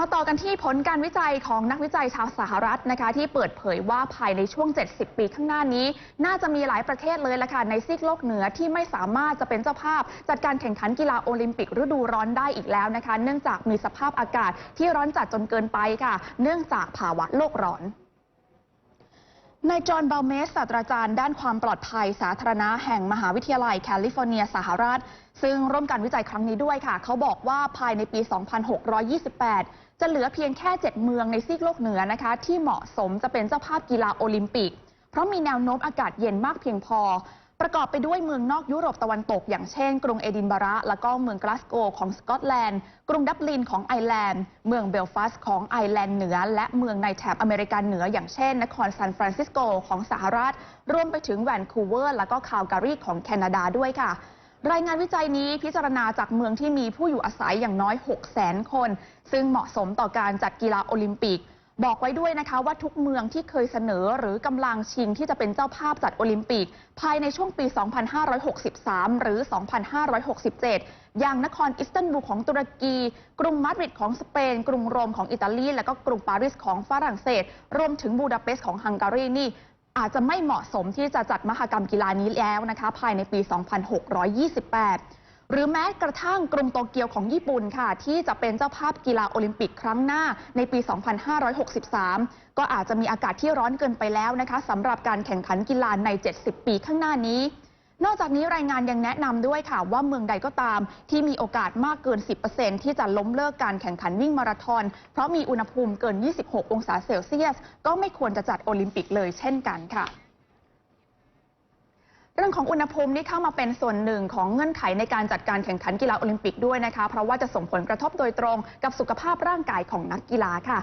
มาต่อกันที่ผลการวิจัยของนักวิจัยชาวสหรัฐนะคะที่เปิดเผยว่าภายในช่วง 70 ปีข้างหน้านี้ น่าจะมีหลายประเทศเลยละค่ะในซีกโลกเหนือที่ไม่สามารถจะเป็นเจ้าภาพ จัดการแข่งขันกีฬาโอลิมปิกฤดูร้อนได้อีกแล้วนะคะ เนื่องจากมีสภาพอากาศที่ร้อนจัดจนเกินไปค่ะ เนื่องจากภาวะโลกร้อน นายจอห์นเบลเมสศาสตราจารย์ด้านความปลอดภัยสาธารณะแห่งมหาวิทยาลัยแคลิฟอร์เนียสหรัฐ ซึ่งร่วมการวิจัยครั้งนี้ด้วยค่ะ เขาบอกว่าภายในปี 2628 จะเหลือเพียงแค่ 7 เมืองในซีกโลกเหนือนะคะ ที่เหมาะสมจะเป็นเจ้าภาพกีฬาโอลิมปิก เพราะมีแนวโน้มอากาศเย็นมากเพียงพอ ประกอบไปด้วยเมืองนอกยุโรปตะวันตก อย่างเช่น กรุงเอดินบะระ แล้วก็เมืองกลาสโกของสกอตแลนด์ กรุงดับลินของไอร์แลนด์ เมืองเบลฟาสต์ของไอร์แลนด์เหนือ และเมืองในแถบอเมริกันเหนือ อย่างเช่น นครซานฟรานซิสโกของสหรัฐ รวมไปถึงแวนคูเวอร์ และก็คาลการีของแคนาดาด้วยค่ะรายงานวิจัยนี้พิจารณาจากเมืองที่มีผู้อยู่อาศัยอย่างน้อย 6 0 0 0 0 0 คน ซึ่งเหมาะสมต่อการจัดกีฬาโอลิมปิก บอกไว้ด้วยนะคะว่าทุกเมืองที่เคยเสนอหรือกำลังชิงที่จะเป็นเจ้าภาพจัดโอลิมปิก ภายในช่วงปี 2563 หรือ 2567 อย่างนครอิสตันบูลของตุรกี กรุงมาดริดของสเปน กรุงโรมของอิตาลี และก็กรุงปารีสของฝรั่งเศส รวมถึงบูดาเปสต์ของฮังการีนี่อาจจะไม่เหมาะสมที่จะจัดมหกรรมกีฬานี้แล้วนะคะ ภายในปี 2628 หรือแม้กระทั่งกรุงโตเกียวของญี่ปุ่นค่ะ ที่จะเป็นเจ้าภาพกีฬาโอลิมปิกครั้งหน้าในปี 2563 ก็อาจจะมีอากาศที่ร้อนเกินไปแล้วนะคะสำหรับการแข่งขันกีฬาใน 70 ปีข้างหน้านี้ นอกจากนี้รายงานยังแนะนำด้วยค่ะ ว่าเมืองใดก็ตาม ที่มีโอกาสมากเกิน 10%ที่จะล้มเลิกการแข่งขันวิ่งมาราธอนเพราะมีอุณหภูมิเกิน 26 องศาเซลเซียส ก็ไม่ควรจะจัดโอลิมปิกเลยเช่นกันค่ะ เรื่องของอุณหภูมินี่เข้ามาเป็นส่วนหนึ่งของเงื่อนไขในการจัดการแข่งขันกีฬาโอลิมปิกด้วยนะคะ เพราะว่าจะส่งผลกระทบโดยตรงกับสุขภาพร่างกายของนักกีฬาค่ะ